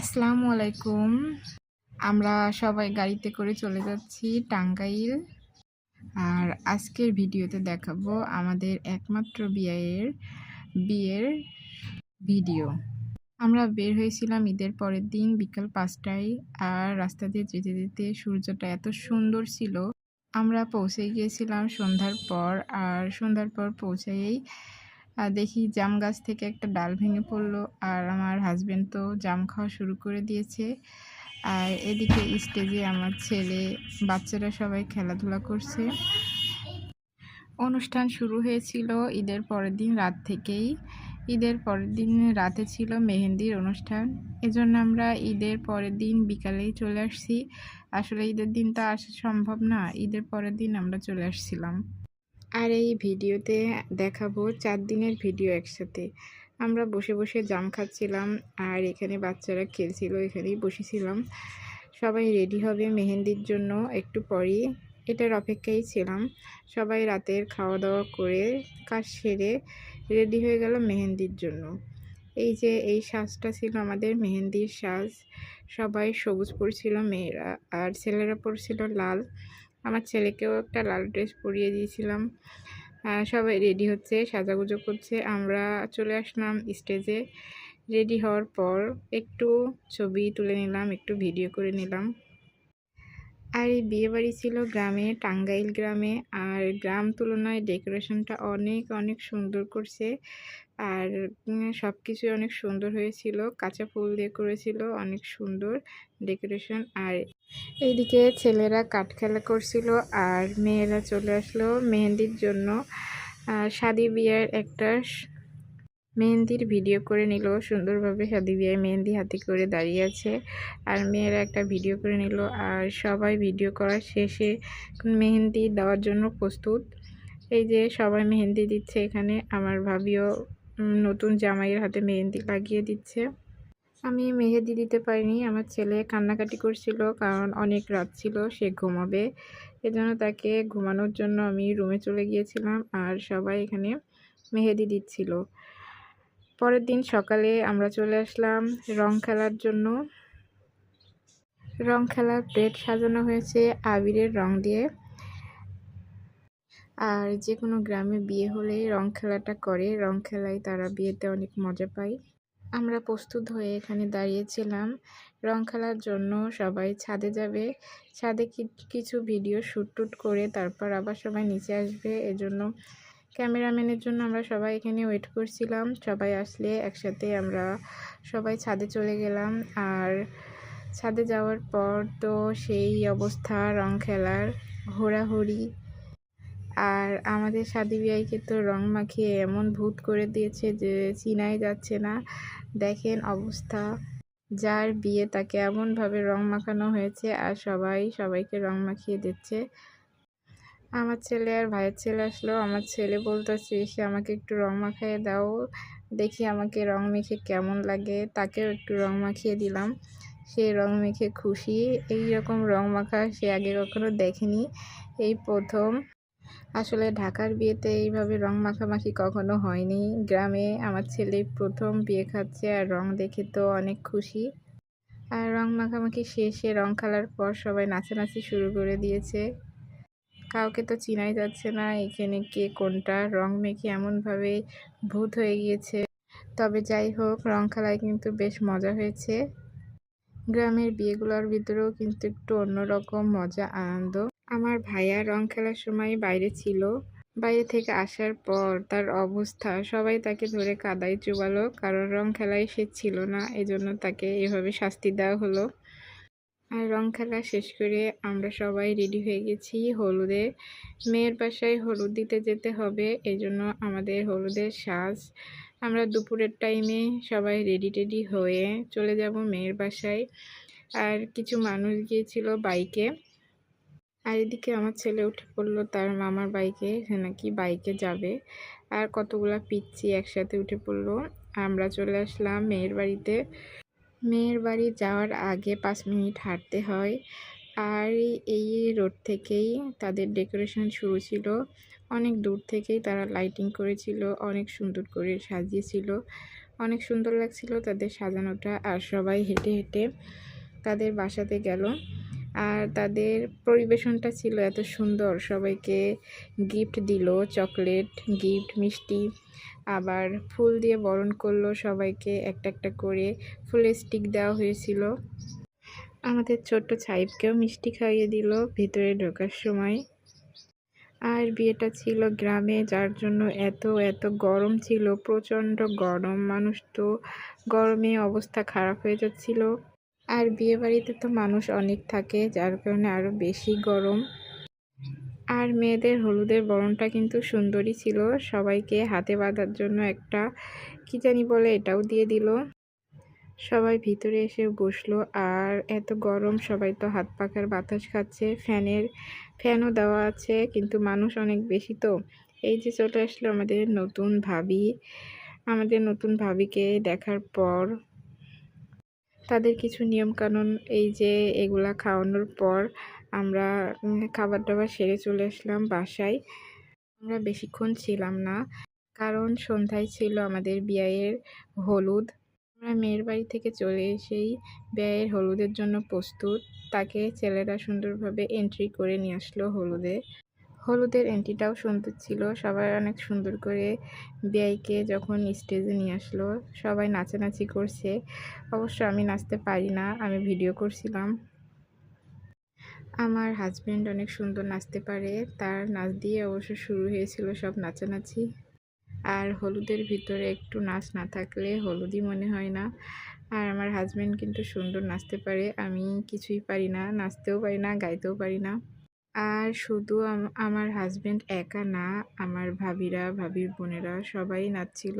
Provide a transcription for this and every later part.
আসসালামু আলাইকুম। আমরা সবাই গাড়িতে করে চলে যাচ্ছি টাঙ্গাইল। আর আজকের ভিডিওতে দেখাবো আমাদের একমাত্র বিয়ের বিয়ের ভিডিও। আমরা বের হয়েছিলাম ঈদের পরের দিন বিকাল পাঁচটায় আর রাস্তা দিয়ে যেতে যেতে সূর্যটা এত সুন্দর ছিল। আমরা পৌঁছে গিয়েছিলাম সন্ধ্যার পর আর সন্ধ্যার পর পৌঁছেই আর দেখি জাম গাছ থেকে একটা ডাল ভেঙে পড়ল আর আমার হাজব্যান্ড তো জাম খাওয়া শুরু করে দিয়েছে। আর এদিকে স্টেজে আমার ছেলে, বাচ্চারা সবাই খেলাধুলা করছে। অনুষ্ঠান শুরু হয়েছিল ঈদের পরের দিন রাত থেকেই। ঈদের পরের দিন রাতে ছিল মেহেন্দির অনুষ্ঠান। এজন্য আমরা ঈদের পরের দিন বিকালেই চলে আসছি। আসলে ঈদের দিন তো আসা সম্ভব না, ঈদের পরের দিন আমরা চলে আসছিলাম। আর এই ভিডিওতে দেখাবো চার দিনের ভিডিও একসাথে। আমরা বসে বসে জাম খাচ্ছিলাম আর এখানে বাচ্চারা খেলছিল, এখানেই বসেছিলাম। সবাই রেডি হবে মেহেন্দির জন্য একটু পরই। এটার অপেক্ষায় ছিলাম। সবাই রাতের খাওয়া দাওয়া করে কাজ সেরে রেডি হয়ে গেল মেহেন্দির জন্য। এই যে, এই সাজটা ছিল আমাদের মেহেন্দির সাজ। সবাই সবুজ পরছিল, মেয়েরা আর ছেলেরা পরছিল লাল। আমার ছেলেকেও একটা লাল ড্রেস পরিয়ে দিয়েছিলাম। সবাই রেডি হচ্ছে, সাজাগুজো করছে। আমরা চলে আসলাম স্টেজে। রেডি হওয়ার পর একটু ছবি তুলে নিলাম, একটু ভিডিও করে নিলাম। আর এই বিয়েবাড়ি ছিল গ্রামে, টাঙ্গাইল গ্রামে। আর গ্রাম তুলনায় ডেকোরেশনটা অনেক অনেক সুন্দর করছে। আর সব কিছুই অনেক সুন্দর হয়েছিল। কাঁচা ফুল দিয়ে করেছিল, অনেক সুন্দর ডেকোরেশন। আর এইদিকে ছেলেরা কাঠ খেলা করছিল আর মেয়েরা চলে আসলো মেহেন্দির জন্য। শাদি বিয়ের একটা মেহেন্দির ভিডিও করে নিল। সুন্দরভাবে শাদি বিয়ে মেহেন্দি হাতে করে দাঁড়িয়ে আছে। আর মেয়েরা একটা ভিডিও করে নিল। আর সবাই ভিডিও করার শেষে মেহেন্দি দেওয়ার জন্য প্রস্তুত। এই যে সবাই মেহেন্দি দিচ্ছে এখানে। আমার ভাবিও নতুন জামাইয়ের হাতে মেহেন্দি লাগিয়ে দিচ্ছে। আমি মেহেদি দিতে পারিনি। আমার ছেলে কান্নাকাটি করছিল, কারণ অনেক রাত ছিল, সে ঘুমাবে। এজন্য তাকে ঘুমানোর জন্য আমি রুমে চলে গিয়েছিলাম আর সবাই এখানে মেহেদি দিচ্ছিল। পরের দিন সকালে আমরা চলে আসলাম রং খেলার জন্য। রং খেলার প্লেট সাজানো হয়েছে আবিরের রং দিয়ে। আর যে কোনো গ্রামে বিয়ে হলে রং খেলাটা করে। রং খেলায় তারা বিয়েতে অনেক মজা পায়। আমরা প্রস্তুত হয়ে এখানে দাঁড়িয়েছিলাম। রং খেলার জন্য সবাই ছাদে যাবে। ছাদে কিছু ভিডিও শ্যুট টুট করে তারপর আবার সবাই নিচে আসবে। এজন্য ক্যামেরাম্যানের জন্য আমরা সবাই এখানে ওয়েট করছিলাম। সবাই আসলে একসাথে আমরা সবাই ছাদে চলে গেলাম। আর ছাদে যাওয়ার পর তো সেই অবস্থা, রং খেলার হোড়াহুড়ি আর আমাদের সাদি বিয়াইকে তো রং মাখিয়ে এমন ভূত করে দিয়েছে যে চিনাই যাচ্ছে না। দেখেন অবস্থা। যার বিয়ে তাকে এমনভাবে রং মাখানো হয়েছে আর সবাই সবাইকে রং মাখিয়ে দিচ্ছে। আমার ছেলে আর ভাইয়ের ছেলে আসলো। আমার ছেলে বলতেছে, সে আমাকে একটু রং মাখিয়ে দাও। দেখি আমাকে রং মেখে কেমন লাগে। তাকেও একটু রং মাখিয়ে দিলাম। সে রং মেখে খুশি। এই রকম রং মাখা সে আগে কখনো দেখেনি। এই প্রথম আসলে ঢাকার বিয়েতে এইভাবে রং মাখামাখি কখনো হয়নি। গ্রামে আমার ছেলে প্রথম বিয়ে খাচ্ছে আর রং দেখে তো অনেক খুশি। আর রং মাখামাখি শেষে রং খেলার পর সবাই নাচানাচি শুরু করে দিয়েছে। কাউকে তো চিনাই যাচ্ছে না, এখানে কে কোনটা? রং মেখে এমনভাবে ভূত হয়ে গিয়েছে। তবে যাই হোক, রং খেলায় কিন্তু বেশ মজা হয়েছে। গ্রামের বিয়েগুলোর ভিতরেও কিন্তু একটু অন্যরকম মজা, আনন্দ। আমার ভাইয়া রং খেলার সময় বাইরে ছিল। বাইরে থেকে আসার পর তার অবস্থা, সবাই তাকে ধরে কাদায় চুবালো, কারণ রং খেলায় সে ছিল না, এজন্য তাকে এভাবে শাস্তি দেওয়া হলো। আর রং খেলা শেষ করে আমরা সবাই রেডি হয়ে গেছি হলুদে। মেয়ের বাসায় হলুদ দিতে যেতে হবে, এজন্য আমাদের হলুদের সাজ। আমরা দুপুরের টাইমে সবাই রেডি টেডি হয়ে চলে যাব মেয়ের বাসায়। আর কিছু মানুষ গিয়েছিল বাইকে। আর এদিকে আমার ছেলে উঠে পড়ল তার মামার বাইকে, সে নাকি বাইকে যাবে। আর কতগুলা পিচ্ছি একসাথে উঠে পড়ল। আমরা চলে আসলাম মেয়ের বাড়িতে। মেয়ের বাড়ি যাওয়ার আগে পাঁচ মিনিট হাঁটতে হয়। আর এই রোড থেকেই তাদের ডেকোরেশন শুরু ছিল। অনেক দূর থেকেই তারা লাইটিং করেছিল, অনেক সুন্দর করে সাজিয়েছিল। অনেক সুন্দর লাগছিল তাদের সাজানোটা। আর সবাই হেঁটে হেঁটে তাদের বাসাতে গেল। আর তাদের পরিবেশনটা ছিল এত সুন্দর। সবাইকে গিফট দিল চকলেট গিফট মিষ্টি। আবার ফুল দিয়ে বরণ করল সবাইকে, একটা একটা করে ফুলের স্টিক দেওয়া হয়েছিল। আমাদের ছোট্ট ছাইবকেও মিষ্টি খাইয়ে দিল ভিতরে ঢোকার সময়। আর বিয়েটা ছিল গ্রামে, যার জন্য এত এত গরম ছিল, প্রচণ্ড গরম। মানুষ তো গরমে অবস্থা খারাপ হয়ে যাচ্ছিল। আর বিয়ে বাড়িতে তো মানুষ অনেক থাকে, যার কারণে আরও বেশি গরম। আর মেয়েদের হলুদের বরণটা কিন্তু সুন্দরই ছিল। সবাইকে হাতে বাঁধার জন্য একটা, কি জানি বলে এটাও দিয়ে দিল। সবাই ভিতরে এসে বসল, আর এত গরম, সবাই তো হাত পাখার বাতাস খাচ্ছে, ফ্যানের, ফ্যানও দেওয়া আছে, কিন্তু মানুষ অনেক বেশি তো। এই যে চলে আসলো আমাদের নতুন ভাবি। আমাদের নতুন ভাবিকে দেখার পর তাদের কিছু নিয়মকানুন, এই যে এগুলা খাওয়ানোর পর আমরা খাবার দাবার সেরে চলে আসলাম বাসায়। আমরা বেশিক্ষণ ছিলাম না, কারণ সন্ধ্যায় ছিল আমাদের বিয়ের হলুদ। আমরা মেয়ের বাড়ি থেকে চলে এসেই বিয়ের হলুদের জন্য প্রস্তুত। তাকে ছেলেরা সুন্দরভাবে এন্ট্রি করে নিয়ে আসলো হলুদে। হলুদের এন্ট্রিটাও সুন্দর ছিল। সবাই অনেক সুন্দর করে বিয়াইকে যখন স্টেজে নিয়ে আসলো, সবাই নাচানাচি করছে। অবশ্য আমি নাচতে পারি না, আমি ভিডিও করছিলাম। আমার হাজব্যান্ড অনেক সুন্দর নাচতে পারে, তার নাচ দিয়ে অবশ্য শুরু হয়েছিল সব নাচানাচি। আর হলুদের ভিতরে একটু নাচ না থাকলে হলুদই মনে হয় না। আর আমার হাজব্যান্ড কিন্তু সুন্দর নাচতে পারে, আমি কিছুই পারি না, নাচতেও পারি না, গাইতেও পারি না। আর শুধু আমার হাজব্যান্ড একা না, আমার ভাবিরা, ভাবির বোনেরা সবাই নাচছিল।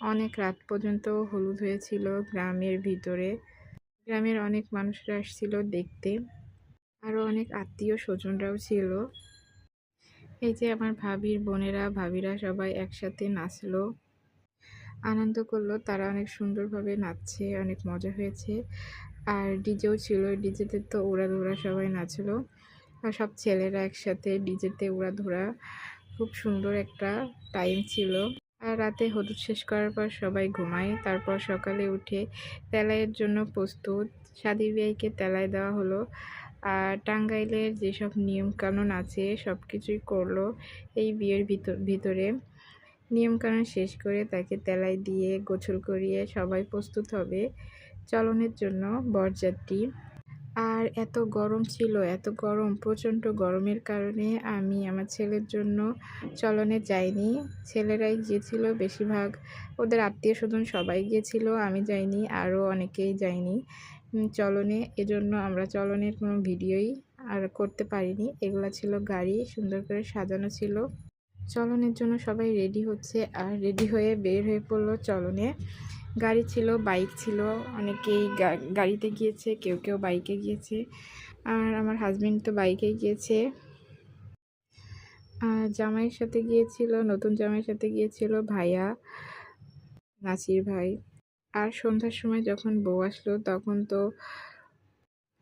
অনেক রাত পর্যন্ত হলুদ হয়েছিল গ্রামের ভিতরে। গ্রামের অনেক মানুষরা আসছিল দেখতে। আরও অনেক আত্মীয় স্বজনরাও ছিল। এই যে আমার ভাবির বোনেরা, ভাবিরা সবাই একসাথে নাচলো। আনন্দ করল, তারা অনেক সুন্দরভাবে নাচছে, অনেক মজা হয়েছে। আর ডিজেও ছিল, ডিজেতে তো ওরা ধরা সবাই নাচলো। আর সব ছেলেরা একসাথে ডিজেতে ওরা ধরা খুব সুন্দর একটা টাইম ছিল। আর রাতে হলুদ শেষ করার পর সবাই ঘুমায়। তারপর সকালে উঠে তেলাইয়ের জন্য প্রস্তুত। সাদি বিয়াইকে তেলাই দেওয়া হলো। আর টাঙ্গাইলের যেসব নিয়মকানুন আছে সব কিছুই করল এই বিয়ের ভিতর, ভিতরে। নিয়মকানুন শেষ করে তাকে তেলাই দিয়ে গোছল করিয়ে সবাই প্রস্তুত হবে। চলনের জন্য বরযাত্রী। আর এত গরম ছিল, এত গরম, প্রচণ্ড গরমের কারণে আমি আমার ছেলের জন্য চলনে যাইনি। ছেলেরাই গিয়েছিল বেশিরভাগ, ওদের আত্মীয় স্বজন সবাই গিয়েছিল, আমি যাইনি, আরও অনেকেই যায়নি চলনে, এজন্য আমরা চলনের কোনো ভিডিওই আর করতে পারিনি। এগুলো ছিল গাড়ি, সুন্দর করে সাজানো ছিল। চলনের জন্য সবাই রেডি হচ্ছে, আর রেডি হয়ে বের হয়ে পড়ল চলনে। গাড়ি ছিল, বাইক ছিল, অনেকেই গাড়িতে গিয়েছে, কেউ কেউ বাইকে গিয়েছে। আর আমার হাজব্যান্ড তো বাইকে গিয়েছে। আর জামাইয়ের সাথে গিয়েছিল, নতুন জামাইয়ের সাথে গিয়েছিল ভাইয়া, নাসির ভাই। আর সন্ধ্যার সময় যখন বউ আসলো, তখন তো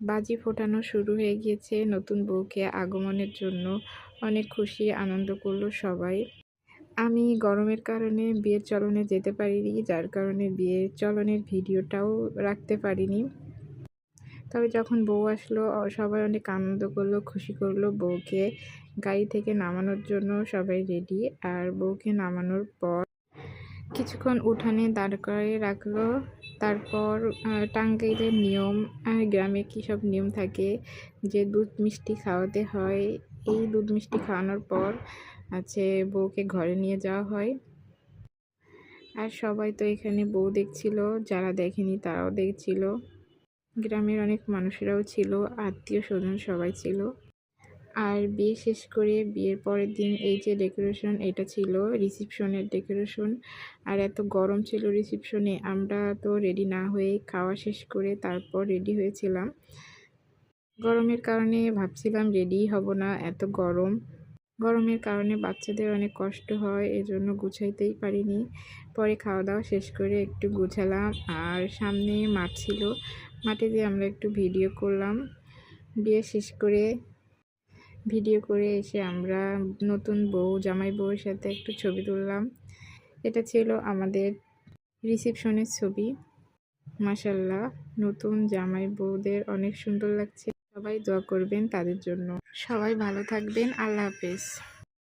বাজি ফোটানো শুরু হয়ে গিয়েছে নতুন বউকে আগমনের জন্য। অনেক খুশি, আনন্দ করল সবাই। আমি গরমের কারণে বিয়ের চলনে যেতে পারিনি, যার কারণে বিয়ের চলনের ভিডিওটাও রাখতে পারিনি। তবে যখন বউ আসলো সবাই অনেক আনন্দ করল, খুশি করল বউকে। গাড়ি থেকে নামানোর জন্য সবাই রেডি আর বউকে নামানোর পর কিছুক্ষণ উঠানে দাঁড় করে রাখল। তারপর টাঙ্গাইলের নিয়ম গ্রামে কী সব নিয়ম থাকে? যে দুধ মিষ্টি খাওয়াতে হয়। এই দুধ মিষ্টি খাওয়ানোর পর আছে, বউকে ঘরে নিয়ে যাওয়া হয়। আর সবাই তো এখানে বউ দেখছিল, যারা দেখেনি তারাও দেখছিল। গ্রামের অনেক মানুষেরাও ছিল, আত্মীয় স্বজন সবাই ছিল। আর বিয়ে শেষ করে বিয়ের পরের দিন এই যে ডেকোরেশন এটা ছিল রিসিপশনের ডেকোরেশন আর এত গরম ছিল রিসিপশনে আমরা তো রেডি না হয়ে খাওয়া শেষ করে তারপর রেডি হয়েছিলাম। গরমের কারণে ভাবছিলাম রেডি হব না, এত গরম। গরমের কারণে বাচ্চাদের অনেক কষ্ট হয়, এজন্য গুছাইতেই পারিনি। পরে খাওয়া দাওয়া শেষ করে একটু গুছালাম। আর সামনে মাঠ ছিল, মাঠে দিয়ে আমরা একটু ভিডিও করলাম। বিয়ে শেষ করে ভিডিও করে এসে আমরা নতুন বউ, জামাই বউয়ের সাথে একটু ছবি তুললাম। এটা ছিল আমাদের রিসেপশনের ছবি। মাসাল্লাহ নতুন জামাই বউদের অনেক সুন্দর লাগছে। সবাই দোয়া করবেন তাদের জন্য। সবাই ভালো থাকবেন। আল্লাহ হাফেজ।